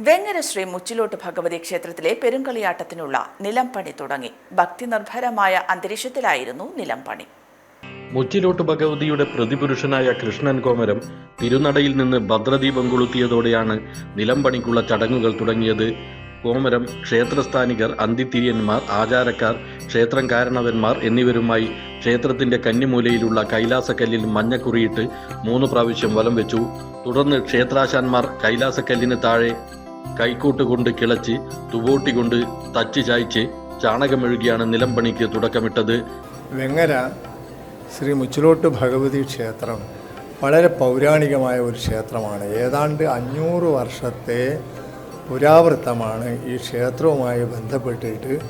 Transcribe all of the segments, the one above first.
വെങ്ങര ശ്രീ മുച്ചിലോട്ട് ഭഗവതി ക്ഷേത്രത്തിലെ പെരുങ്കളിയാട്ടത്തിനുള്ള നിലംപണി തുടങ്ങി. ഭക്തി നിർഭരമായ അന്തരീക്ഷത്തിലായിരുന്നു നിലംപണി. മുച്ചിലോട്ട് ഭഗവതിയുടെ പ്രതിപുരുഷനായ കൃഷ്ണൻ കോമരം തിരുനടയിൽ നിന്ന് ഭദ്രദീപം കൊളുത്തിയതോടെയാണ് നിലംപണിക്കുള്ള ചടങ്ങുകൾ തുടങ്ങിയത്. കോമരം ക്ഷേത്രസ്ഥാനികർ അന്തിത്തിരിയന്മാർ ആചാരക്കാർ ക്ഷേത്രം കാരണവന്മാർ എന്നിവരുമായി ക്ഷേത്രത്തിന്റെ കന്നിമൂലയിലുള്ള കൈലാസക്കല്ലിൽ മഞ്ഞക്കുറിയിട്ട് മൂന്ന് പ്രാവശ്യം വലം വെച്ചു. തുടർന്ന് ക്ഷേത്രാശാന്മാർ കൈലാസക്കല്ലിന് താഴെ കൈക്കൂട്ട് കൊണ്ട് കിളച്ച് തുവോട്ടി കൊണ്ട് തച്ച് ചായ്ച്ച് ചാണകമെഴുകിയാണ് നിലംപണിക്ക് തുടക്കമിട്ടത്. വെങ്ങര ശ്രീ മുച്ചിലോട്ട് ഭഗവതി ക്ഷേത്രം വളരെ പൗരാണികമായ ഒരു ക്ഷേത്രമാണ്. ഏതാണ്ട് അഞ്ഞൂറ് വർഷത്തെ പുരാവൃത്തമാണ് ഈ ക്ഷേത്രവുമായി ബന്ധപ്പെട്ടിട്ട്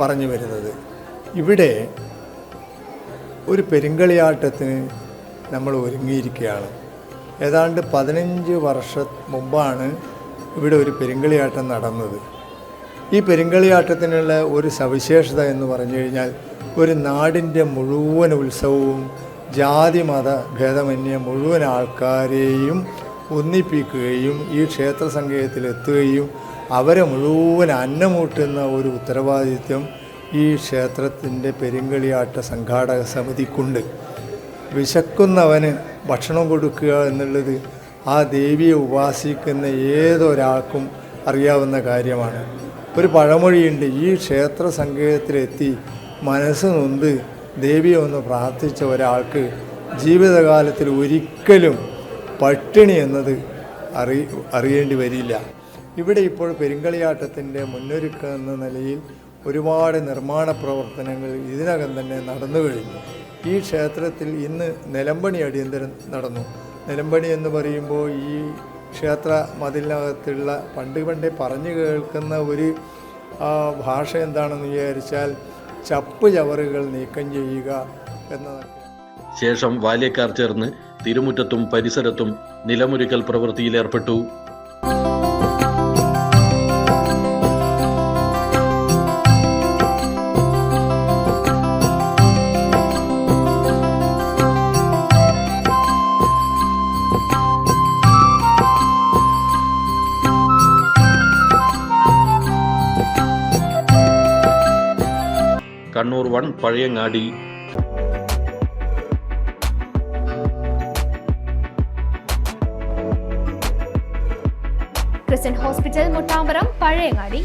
പറഞ്ഞു വരുന്നത്. ഇവിടെ ഒരു പെരുങ്കളിയാട്ടത്തിന് നമ്മൾ ഒരുങ്ങിയിരിക്കുകയാണ്. ഏതാണ്ട് പതിനഞ്ച് വർഷം മുമ്പാണ് ഇവിടെ ഒരു പെരുങ്കളിയാട്ടം നടന്നത്. ഈ പെരുങ്കളിയാട്ടത്തിനുള്ള ഒരു സവിശേഷത എന്ന് പറഞ്ഞു കഴിഞ്ഞാൽ ഒരു നാടിന്റെ മുഴുവൻ ഉത്സവവും ജാതി മത ഭേദമന്യ മുഴുവൻ ആൾക്കാരെയും ഒന്നിപ്പിക്കുകയും ഈ ക്ഷേത്ര സംഗീതത്തിലെത്തുകയും അവരെ മുഴുവൻ അന്നമൂട്ടുന്ന ഒരു ഉത്തരവാദിത്വം ഈ ക്ഷേത്രത്തിന്റെ പെരുങ്കളിയാട്ട സംഘാടക സമിതിക്കുണ്ട്. വിശക്കുന്നവന് ഭക്ഷണം കൊടുക്കുക എന്നുള്ളത് ആ ദേവിയെ ഉപാസിക്കുന്ന ഏതൊരാൾക്കും അറിയാവുന്ന കാര്യമാണ്. ഒരു പഴമൊഴിയുണ്ട് ഈ ക്ഷേത്ര സങ്കേതത്തിലെത്തി മനസ്സ് നൊന്ത് ദേവിയെ ഒന്ന് പ്രാർത്ഥിച്ച ഒരാൾക്ക് ജീവിതകാലത്തിൽ ഒരിക്കലും പട്ടിണി എന്നത് അറി അറിയേണ്ടി വരില്ല. ഇവിടെ ഇപ്പോൾ പെരുങ്കളിയാട്ടത്തിന്റെ മുന്നൊരുക്കം എന്ന നിലയിൽ ഒരുപാട് നിർമ്മാണ പ്രവർത്തനങ്ങൾ ഇതിനകം തന്നെ നടന്നു കഴിഞ്ഞു. ഈ ക്ഷേത്രത്തിൽ ഇന്ന് നിലമ്പണി അടിയന്തരം നടന്നു. നിലമ്പണി എന്ന് പറയുമ്പോൾ ഈ ക്ഷേത്ര മതിലിനകത്തുള്ള പണ്ട് പണ്ടേ പറഞ്ഞു കേൾക്കുന്ന ഒരു ഭാഷ എന്താണെന്ന് വിചാരിച്ചാൽ ചപ്പ് ചവറുകൾ നീക്കം ചെയ്യുക എന്നതാണ്. ശേഷം ബാല്യക്കാർ ചേർന്ന് തിരുമുറ്റത്തും പരിസരത്തും നിലമൊരുക്കൽ പ്രവൃത്തിയിലേർപ്പെട്ടു Kannur one Pazhayangadi Christian hospital Muttamparam Pazhayangadi